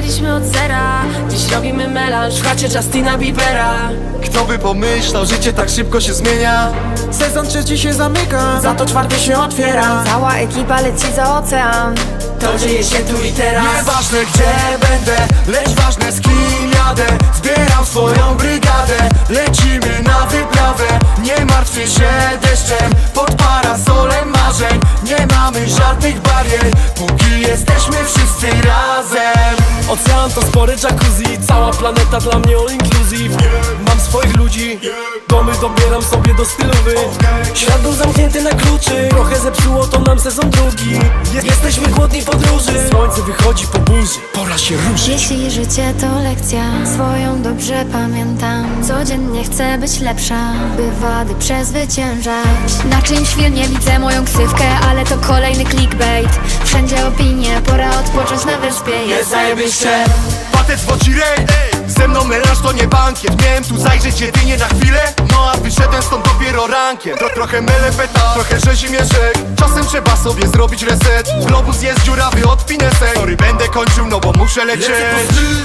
zaczynaliśmy od zera. Dziś robimy melanż w chacie Justina Biebera. Kto by pomyślał, życie tak szybko się zmienia? Sezon trzeci się zamyka, za to czwarty się otwiera. Cała ekipa leci za ocean. To dzieje się tu i teraz. Nieważne gdzie będę, lecz ważne z kim jadę. Zbieram swoją brygadę, lecimy na wyprawę. Nie martwię się deszczem, pod parasolem marzeń. Nie mamy żadnych barier, póki jesteśmy wszyscy razem Ocean to spory jacuzzi Cała planeta dla mnie all inclusive. Mam swoich ludzi Domy dobieram sobie do stylowy. Świat był zamknięty na kluczy Trochę zepsuło to nam sezon drugi. Je- Jesteśmy głodni podróży. Słońce wychodzi po burzy Pora się ruszyć. Jeśli życie to lekcja, swoją dobrze pamiętam. Codziennie chcę być lepsza, by wady przezwyciężać. Na czymś filmie widzę moją ksywkę, Jest Zajebiście Patec w oczy rej, ze mną melanż to nie bankiet. Miałem tu zajrzeć jedynie na chwilę. No a wyszedłem stąd dopiero rankiem. Tro, Trochę melepeta, trochę rzezimieszek Czasem trzeba sobie zrobić reset. Globus jest dziurawy od pinesek Sorry, będę kończył, no bo muszę lecieć.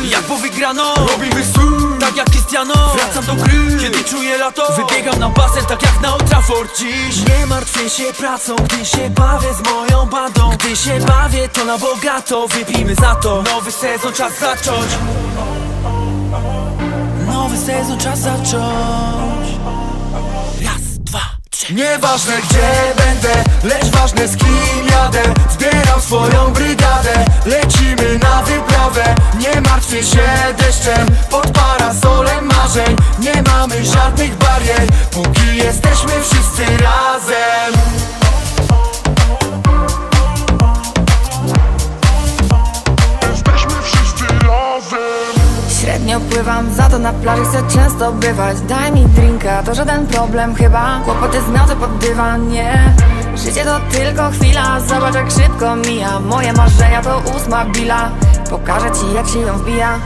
Jak po wygrano Robimy stół Tak jak Cristiano. Wracam do gry. Kiedy czuję lato Wybiegam na basen tak jak na Old Trafford Dziś nie martwię się pracą Gdy się bawię z moją bandą. Gdy się bawię to na bogato. Wypijmy za to. Nowy sezon czas zacząć. Nowy sezon czas zacząć. Raz, dwa, trzy. Nieważne gdzie będę, lecz ważne z kim jadę. Zbieram swoją brygadę, lecimy na wyprawę. Nie martwię się deszczem, pod póki jesteśmy wszyscy razem. Średnio pływam, za to na plaży chcę często bywać. Daj mi drinka, to żaden problem chyba. Kłopoty zmiotę pod dywan, nie. Życie to tylko chwila, zobacz jak szybko mija. Moje marzenia to ósma bila. Pokażę ci jak się ją wbija